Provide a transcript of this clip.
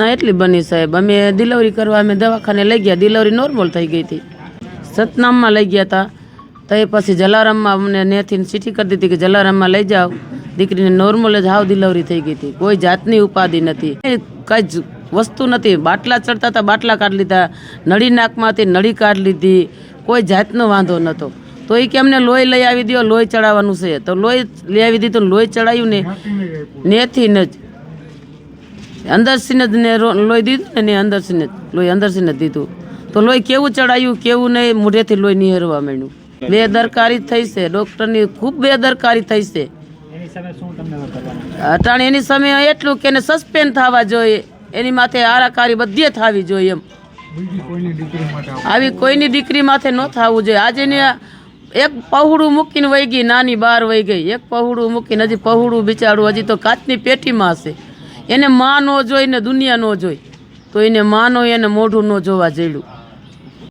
ના એટલી બની સાહેબ. અમે ડિલિવરી કરવા અમે દવાખાને લઈ ગયા. ડિલિવરી નોર્મલ થઈ ગઈ હતી. સતનામમાં લઈ ગયા હતા તો એ પછી જલારામમાં અમને નેથી સીટી કરી દીધી કે જલારામમાં લઈ જાઓ. દીકરીને નોર્મલ જ હાવ ડિલિવરી થઈ ગઈ હતી. કોઈ જાતની ઉપાધિ નથી. કંઈ જ વસ્તુ નથી. બાટલા ચડતા હતા બાટલા કાઢી લીધા. નળી નાકમાંથી નળી કાઢી લીધી. કોઈ જાતનો વાંધો નહોતો. તો એ કે અમને લોહી લઈ આવી દો લોહી ચડાવવાનું છે. તો લોહી લઈ આવી દીધું લોહી ચડાવ્યું ને નેથી જ અંદરથી જ ને લોહી દીધું ને ને અંદરથી જ લોહી અંદરથી જ દીધું. તો લોહી કેવું ચડાયું કેવું નહીં મોઢેથી લોહી નિહરવા માંડ્યું. બેદરકારી થઈ છે. ડૉક્ટરની ખૂબ બેદરકારી થઈ છે. એની અટાણે એની સામે એટલું કે એને સસ્પેન્ડ થવા જોઈએ. એની માથે આરાકારી બધીએ થવી જોઈએ એમ. આવી? કોઈની દીકરી માથે ન થવું જોઈએ. આજે એને એક પહુડું મૂકીને વહી ગઈ નાની બહાર વહી ગઈ. એક પહુડું મૂકીને હજી પહોળું બિચારું હજી તો કાચની પેટીમાં હશે. એને માં ન જોઈ ને દુનિયા ન જોઈ. તો એને માનો એને મોઢું ન જોવા જેડું